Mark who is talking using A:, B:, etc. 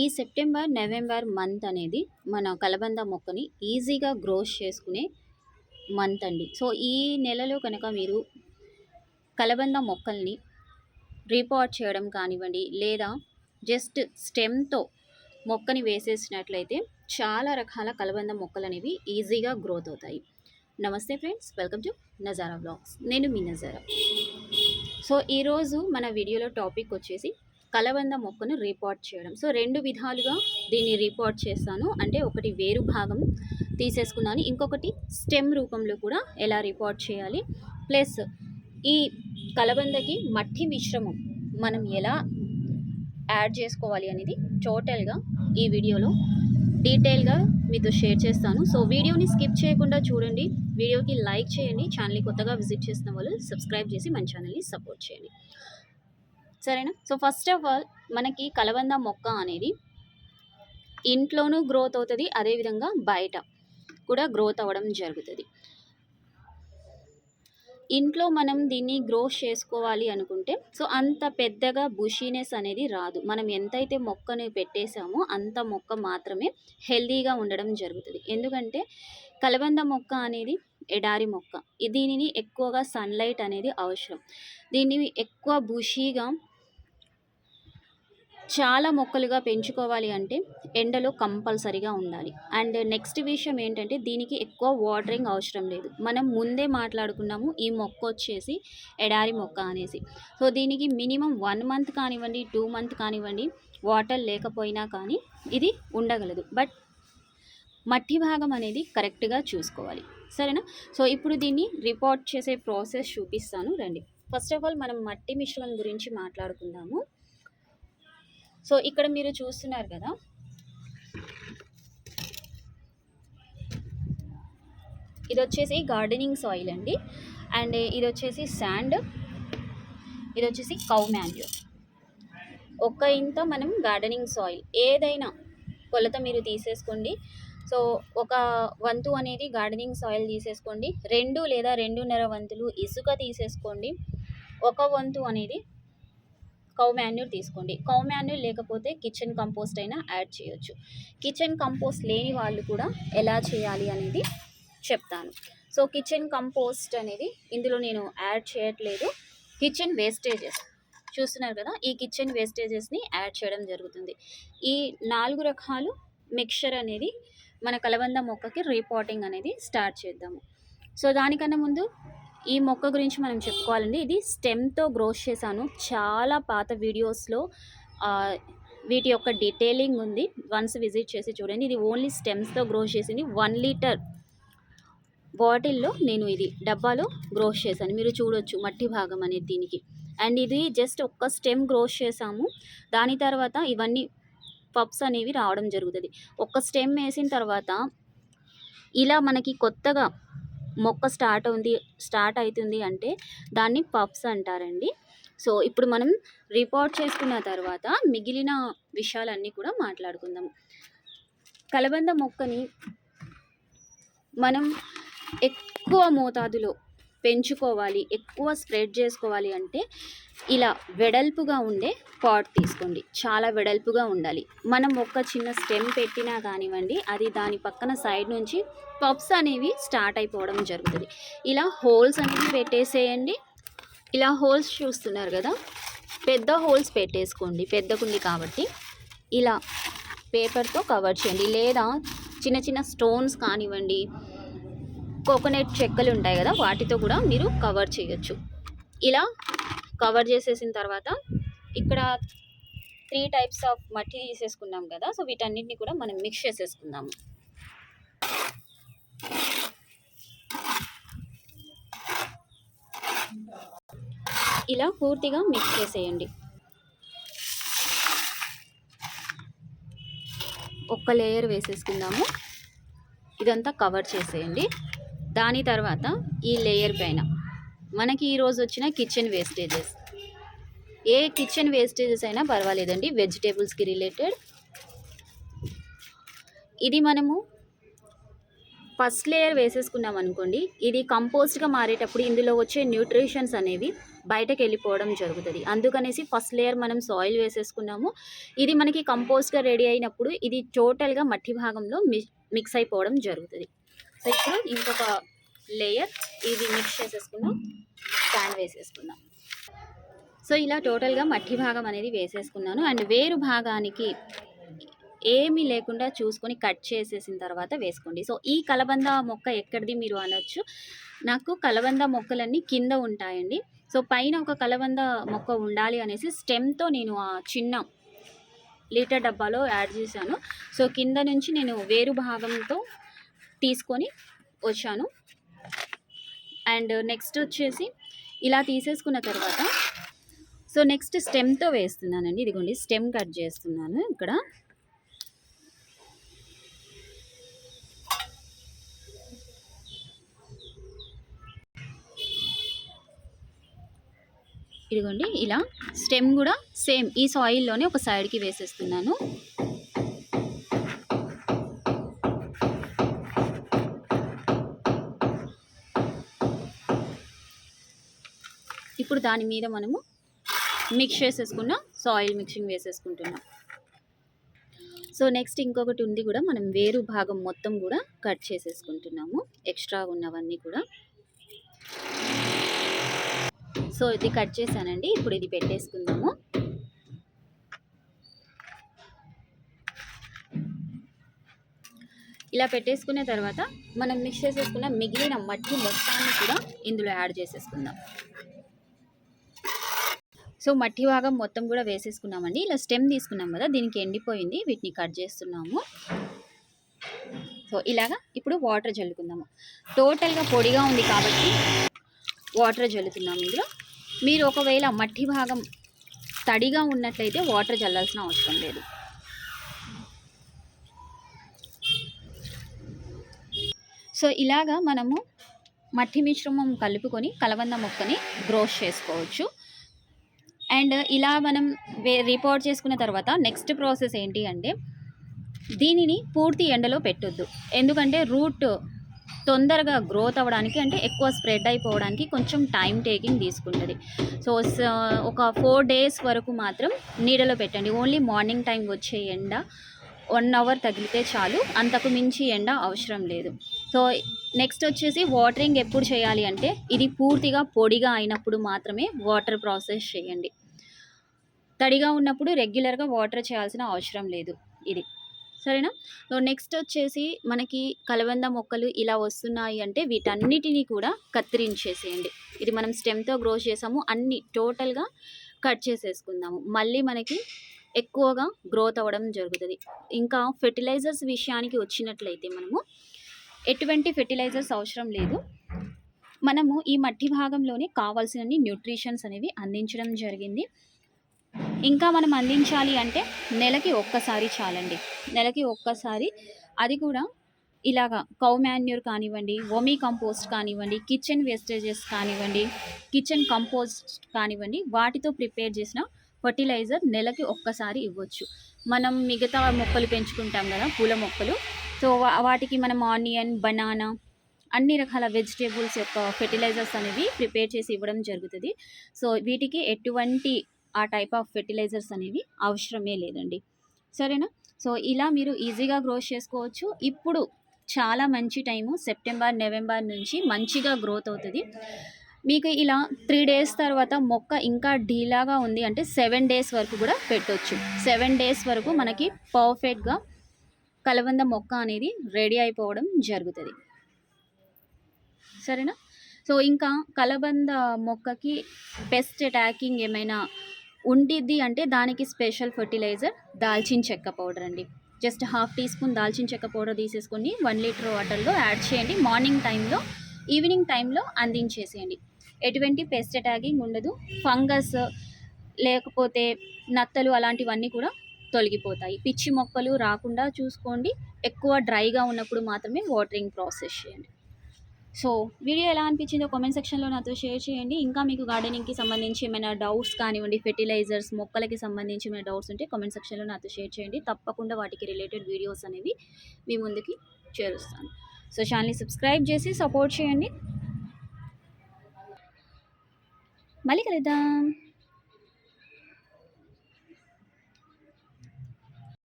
A: ఈ September November month అనేది మన కలబంద మొక్కని ఈజీగా గ్రోస్ చేసుకునే మంత్ అండి. సో ఈ నెలలో కనుక మీరు కలబంద మొక్కల్ని రీపాట్ చేయడం కానివ్వండి లేదా జస్ట్ స్టెమ్తో మొక్కని వేసేసినట్లయితే చాలా రకాల కలబంద మొక్కలు అనేవి ఈజీగా గ్రోత్ అవుతాయి. నమస్తే friends welcome to Nazara blogs నేను మీ నజారా. సో ఈరోజు మన వీడియోలో టాపిక్ వచ్చేసి కలబంద మొక్కను రీపాట్ చేయడం. సో రెండు విధాలుగా దీన్ని రీపాట్ చేస్తాను. అంటే ఒకటి వేరు భాగం తీసేసుకున్నాను. ఇంకొకటి స్టెమ్ రూపంలో కూడా ఎలా రిపోర్ట్ చేయాలి? ప్లస్ ఈ కలబందకి మట్టి మిశ్రమం మనం ఎలా యాడ్ చేసుకోవాలి అనేది టోటల్గా ఈ వీడియోలో డీటెయిల్గా మీతో షేర్ చేస్తాను. సో వీడియోని స్కిప్ చేయకుండా చూడండి. వీడియోకి లైక్ చేయండి. ఛానల్ని కొత్తగా విజిట్ చేసిన వాళ్ళు సబ్స్క్రైబ్ చేసి మన ఛానల్ని సపోర్ట్ చేయండి. సరేనా? సో ఫస్ట్ ఆఫ్ ఆల్ మనకి కలబంద మొక్క అనేది ఇంట్లోనూ గ్రోత్ అవుతుంది అదేవిధంగా బయట కూడా గ్రోత్ అవ్వడం జరుగుతుంది. ఇంట్లో మనం దీన్ని గ్రోత్ చేసుకోవాలి అనుకుంటే సో అంత పెద్దగా బుషీనెస్ అనేది రాదు. మనం ఎంతైతే మొక్కని పెట్టేసామో అంత మొక్క మాత్రమే హెల్దీగా ఉండడం జరుగుతుంది. ఎందుకంటే కలబంద మొక్క అనేది ఎడారి మొక్క. దీనిని ఎక్కువగా సన్లైట్ అనేది అవసరం. దీన్ని ఎక్కువ బుషీగా చాలా మొక్కలుగా పెంచుకోవాలి అంటే ఎండలో కంపల్సరీగా ఉండాలి. అండ్ నెక్స్ట్ విషయం ఏంటంటే దీనికి ఎక్కువ వాటరింగ్ అవసరం లేదు. మనం ముందే మాట్లాడుకున్నాము ఈ మొక్క వచ్చేసి ఎడారి మొక్క అనేసి. సో దీనికి మినిమం వన్ మంత్ కానివ్వండి టూ మంత్ కానివ్వండి వాటర్ లేకపోయినా కానీ ఇది ఉండగలదు. బట్ మట్టి భాగం అనేది కరెక్ట్గా చూసుకోవాలి. సరేనా? సో ఇప్పుడు దీన్ని రిపోర్ట్ చేసే ప్రాసెస్ చూపిస్తాను. రండి. ఫస్ట్ ఆఫ్ ఆల్ మనం మట్టి మిశ్రమం గురించి మాట్లాడుకుందాము. సో ఇక్కడ మీరు చూస్తున్నారు కదా. ఇది వచ్చేసి గార్డెనింగ్ సాయిల్ అండి. అండ్ ఇది వచ్చేసి శాండ్. ఇది వచ్చేసి కౌ మాన్యూర్. ఒక్క ఇంత మనం గార్డెనింగ్ సాయిల్ ఏదైనా కొలత మీరు తీసేసుకోండి. సో ఒక వంతు అనేది గార్డెనింగ్ సాయిల్ తీసేసుకోండి. రెండు లేదా రెండున్నర వంతులు ఇసుక తీసేసుకోండి. ఒక వంతు అనేది కౌ మాన్యూర్ తీసుకోండి. కౌ మాన్యూర్ లేకపోతే కిచెన్ కంపోస్ట్ అయినా యాడ్ చేయొచ్చు. కిచెన్ కంపోస్ట్ లేని వాళ్ళు కూడా ఎలా చేయాలి అనేది చెప్తాను. సో కిచెన్ కంపోస్ట్ అనేది ఇందులో నేను యాడ్ చేయట్లేదు. Kitchen wastages. చూస్తున్నారు కదా ఈ కిచెన్ వేస్టేజెస్ని యాడ్ చేయడం జరుగుతుంది. ఈ నాలుగు రకాలు మిక్చర్ అనేది మన కలబంద మొక్కకి రీపాటింగ్ అనేది స్టార్ట్ చేద్దాము. సో దానికన్నా ముందు ఈ మొక్క గురించి మనం చెప్పుకోవాలండి. ఇది స్టెమ్తో గ్రోస్ చేశాను. చాలా పాత వీడియోస్లో వీటి యొక్క డీటెయిలింగ్ ఉంది. వన్స్ విజిట్ చేసి చూడండి. ఇది ఓన్లీ స్టెమ్స్తో గ్రోస్ చేసింది. వన్ లీటర్ బాటిల్లో నేను ఇది డబ్బాలో గ్రోస్ చేశాను. మీరు చూడొచ్చు మట్టి భాగం అనేది దీనికి. అండ్ ఇది జస్ట్ ఒక్క స్టెమ్ గ్రోస్ చేసాము దాని తర్వాత ఇవన్నీ పప్స్ అనేవి రావడం జరుగుతుంది. ఒక్క స్టెమ్ వేసిన తర్వాత ఇలా మనకి కొత్తగా మొక్క స్టార్ట్ ఉంది స్టార్ట్ అవుతుంది అంటే దాన్ని పప్స్ అంటారండి. సో ఇప్పుడు మనం రిపోర్ట్ చేసుకున్న తర్వాత మిగిలిన విషయాలన్నీ కూడా మాట్లాడుకుందాం. కలబంద మొక్కని మనం ఎక్కువ మోతాదులో పెంచుకోవాలి ఎక్కువ స్ప్రెడ్ చేసుకోవాలి అంటే ఇలా వెడల్పుగా ఉండే పాట్ తీసుకోండి. చాలా వెడల్పుగా ఉండాలి. మనం ఒక చిన్న స్టెమ్ పెట్టినా కానివ్వండి అది దాని పక్కన సైడ్ నుంచి పప్స్ అనేవి స్టార్ట్ అయిపోవడం జరుగుతుంది. ఇలా హోల్స్ అనేవి పెట్టేసేయండి. ఇలా హోల్స్ చూస్తున్నారు కదా పెద్ద హోల్స్ పెట్టేసుకోండి పెద్దకుంది కాబట్టి. ఇలా పేపర్తో కవర్ చేయండి. లేదా చిన్న చిన్న స్టోన్స్ కానివ్వండి కోకోనట్ చెక్కలు ఉంటాయి కదా వాటితో కూడా మీరు కవర్ చేయొచ్చు. ఇలా కవర్ చేసేసిన తర్వాత ఇక్కడ త్రీ టైప్స్ ఆఫ్ మట్టి తీసేసుకున్నాం కదా సో వీటన్నిటిని కూడా మనం మిక్స్ చేసేసుకుందాము. ఇలా పూర్తిగా మిక్స్ చేసేయండి. ఒక్క లేయర్ వేసేసుకుందాము. ఇదంతా కవర్ చేసేయండి. దాని తర్వాత ఈ లేయర్ పైన మనకి ఈరోజు వచ్చిన కిచెన్ వేస్టేజెస్ ఏ కిచెన్ వేస్టేజెస్ అయినా పర్వాలేదండి. వెజిటేబుల్స్కి రిలేటెడ్ ఇది మనము ఫస్ట్ లేయర్ వేసేసుకున్నాం అనుకోండి. ఇది కంపోస్ట్గా మారేటప్పుడు ఇందులో వచ్చే న్యూట్రిషన్స్ అనేవి బయటకు వెళ్ళిపోవడం జరుగుతుంది. అందుకనేసి ఫస్ట్ లేయర్ మనం సాయిల్ వేసేసుకున్నాము. ఇది మనకి కంపోస్ట్గా రెడీ అయినప్పుడు ఇది టోటల్గా మట్టి భాగంలో మిక్స్ అయిపోవడం జరుగుతుంది. సో ఇప్పుడు ఇంకొక లేయర్ ఇది మిక్స్ చేసేసుకుందాం. స్టాండ్ వేసేసుకుందాం. సో ఇలా టోటల్గా మట్టి భాగం అనేది వేసేసుకున్నాను. అండ్ వేరు భాగానికి ఏమీ లేకుండా చూసుకొని కట్ చేసేసిన తర్వాత వేసుకోండి. సో ఈ కలబంద మొక్క ఎక్కడిది మీరు అనొచ్చు. నాకు కలబంద మొక్కలన్నీ కింద ఉంటాయండి. సో పైన ఒక కలబంద మొక్క ఉండాలి అనేసి స్టెమ్తో నేను ఆ చిన్న లీటర్ డబ్బాలో యాడ్ చేశాను. సో కింద నుంచి నేను వేరు భాగంతో తీసుకొని వచ్చాను. అండ్ నెక్స్ట్ వచ్చేసి ఇలా తీసేసుకున్న తర్వాత సో నెక్స్ట్ స్టెమ్తో వేస్తున్నానండి. ఇదిగోండి స్టెమ్ కట్ చేస్తున్నాను ఇక్కడ. ఇదిగోండి ఇలా స్టెమ్ కూడా సేమ్ ఈ సాయిల్లోనే ఒక సైడ్కి వేసేస్తున్నాను. దాని మీద మనము మిక్స్ చేసేసుకున్న సాయిల్ మిక్సింగ్ వేసేసుకుంటున్నాం. సో నెక్స్ట్ ఇంకొకటి ఉంది కూడా మనం వేరు భాగం మొత్తం కూడా కట్ చేసేసుకుంటున్నాము. ఎక్స్ట్రా ఉన్నవన్నీ కూడా. సో ఇది కట్ చేశానండి ఇప్పుడు ఇది పెట్టేసుకుందాము. ఇలా పెట్టేసుకున్న తర్వాత మనం మిక్స్ చేసేసుకున్న మిగిలిన మట్టి మొత్తాన్ని కూడా ఇందులో యాడ్ చేసేసుకుందాం. సో మట్టి భాగం మొత్తం కూడా వేసేసుకున్నామండి. ఇలా స్టెమ్ తీసుకున్నాం కదా దీనికి ఎండిపోయింది. వీటిని కట్ చేస్తున్నాము. సో ఇలాగా ఇప్పుడు వాటర్ జల్లుకుందాము టోటల్గా పొడిగా ఉంది కాబట్టి వాటర్ జల్లుతున్నాము ఇందులో. మీరు ఒకవేళ మట్టి భాగం తడిగా ఉన్నట్లయితే వాటర్ చల్లాల్సిన అవసరం లేదు. సో ఇలాగా మనము మట్టి మిశ్రమం కలుపుకొని కలబంద మొక్కని గ్రోస్ చేసుకోవచ్చు. అండ్ ఇలా మనం రిపోర్ట్ చేసుకున్న తర్వాత నెక్స్ట్ ప్రాసెస్ ఏంటి అంటే దీనిని పూర్తి ఎండలో పెట్టొద్దు. ఎందుకంటే రూట్ తొందరగా గ్రోత్ అవ్వడానికి అంటే ఎక్కువ స్ప్రెడ్ అయిపోవడానికి కొంచెం టైం టేకింగ్ తీసుకుంటుంది. సో ఒక ఫోర్ డేస్ వరకు మాత్రం నీడలో పెట్టండి. ఓన్లీ మార్నింగ్ టైం వచ్చే ఎండ వన్ అవర్ తగిలితే చాలు. అంతకు మించి ఎండ అవసరం లేదు. సో నెక్స్ట్ వచ్చేసి వాటరింగ్ ఎప్పుడు చేయాలి అంటే ఇది పూర్తిగా పొడిగా అయినప్పుడు మాత్రమే వాటర్ ప్రాసెస్ చేయండి. తడిగా ఉన్నప్పుడు రెగ్యులర్గా వాటర్ చేయాల్సిన అవసరం లేదు. ఇది. సరేనా? నెక్స్ట్ వచ్చేసి మనకి కలబంద మొక్కలు ఇలా వస్తున్నాయి అంటే వీటన్నిటినీ కూడా కత్తిరించేసేయండి. ఇది మనం స్టెమ్తో గ్రో చేసాము. అన్ని టోటల్గా కట్ చేసేసుకుందాము. మళ్ళీ మనకి ఎక్కువగా గ్రోత్ అవ్వడం జరుగుతుంది. ఇంకా ఫెర్టిలైజర్స్ విషయానికి వచ్చినట్లయితే మనము ఎటువంటి ఫెర్టిలైజర్స్ అవసరం లేదు. మనము ఈ మట్టి భాగంలోనే కావాల్సినన్ని న్యూట్రిషన్స్ అనేవి అందించడం జరిగింది. ఇంకా మనం అందించాలి అంటే నెలకి ఒక్కసారి చాలండి. నెలకి ఒక్కసారి అది కూడా ఇలాగా కౌ మాన్యూర్ కానివ్వండి వమీ కంపోస్ట్ కానివ్వండి కిచెన్ వేస్టేజెస్ కానివ్వండి కిచెన్ కంపోస్ట్ కానివ్వండి వాటితో ప్రిపేర్ చేసిన ఫర్టిలైజర్ నెలకి ఒక్కసారి ఇవ్వచ్చు. మనం మిగతా మొక్కలు పెంచుకుంటాం కదా పూల మొక్కలు. సో వాటికి మనం ఆనియన్ బనానా అన్ని రకాల వెజిటేబుల్స్ యొక్క ఫెర్టిలైజర్స్ అనేవి ప్రిపేర్ చేసి ఇవ్వడం జరుగుతుంది. సో వీటికి ఎటువంటి ఆ టైప్ ఆఫ్ ఫెర్టిలైజర్స్ అనేవి అవసరమే లేదండి. సరేనా? సో ఇలా మీరు ఈజీగా గ్రోత్ చేసుకోవచ్చు. ఇప్పుడు చాలా మంచి టైము సెప్టెంబర్ నవంబర్ నుంచి మంచిగా గ్రోత్ అవుతుంది. మీకు ఇలా త్రీ డేస్ తర్వాత మొక్క ఇంకా ఢీలాగా ఉంది అంటే సెవెన్ డేస్ వరకు కూడా పెట్టొచ్చు. సెవెన్ డేస్ వరకు మనకి పర్ఫెక్ట్గా కలబంద మొక్క అనేది రెడీ అయిపోవడం జరుగుతుంది. సరేనా? సో ఇంకా కలబంద మొక్కకి పెస్ట్ అటాకింగ్ ఏమైనా ఉండిద్ది అంటే దానికి స్పెషల్ ఫర్టిలైజర్ దాల్చిన చెక్క పౌడర్ అండి. జస్ట్ హాఫ్ టీ స్పూన్ దాల్చిన చెక్క పౌడర్ తీసేసుకొని వన్ లీటర్ వాటర్లో యాడ్ చేయండి. మార్నింగ్ టైంలో ఈవినింగ్ టైంలో అందించేసేయండి. ఎటువంటి పెస్ట్ ట్యాగింగ్ ఉండదు. ఫంగస్ లేకపోతే నత్తలు అలాంటివన్నీ కూడా తొలగిపోతాయి. పిచ్చి మొక్కలు రాకుండా చూసుకోండి. ఎక్కువ డ్రైగా ఉన్నప్పుడు మాత్రమే వాటరింగ్ ప్రాసెస్ చేయండి. సో వీడియో ఎలా అనిపించిందో కామెంట్ సెక్షన్లో నాతో షేర్ చేయండి. ఇంకా మీకు గార్డెనింగ్కి సంబంధించి ఏమైనా డౌట్స్ కానివ్వండి ఫెర్టిలైజర్స్ మొక్కలకి సంబంధించి ఏమైనా డౌట్స్ ఉంటే కామెంట్ సెక్షన్లో నాతో షేర్ చేయండి. తప్పకుండా వాటికి రిలేటెడ్ వీడియోస్ అనేవి మీ ముందుకి చేరుస్తాను. సో ఛానల్ని సబ్స్క్రైబ్ చేసి సపోర్ట్ చేయండి. మళ్ళీ కలుద్దాం.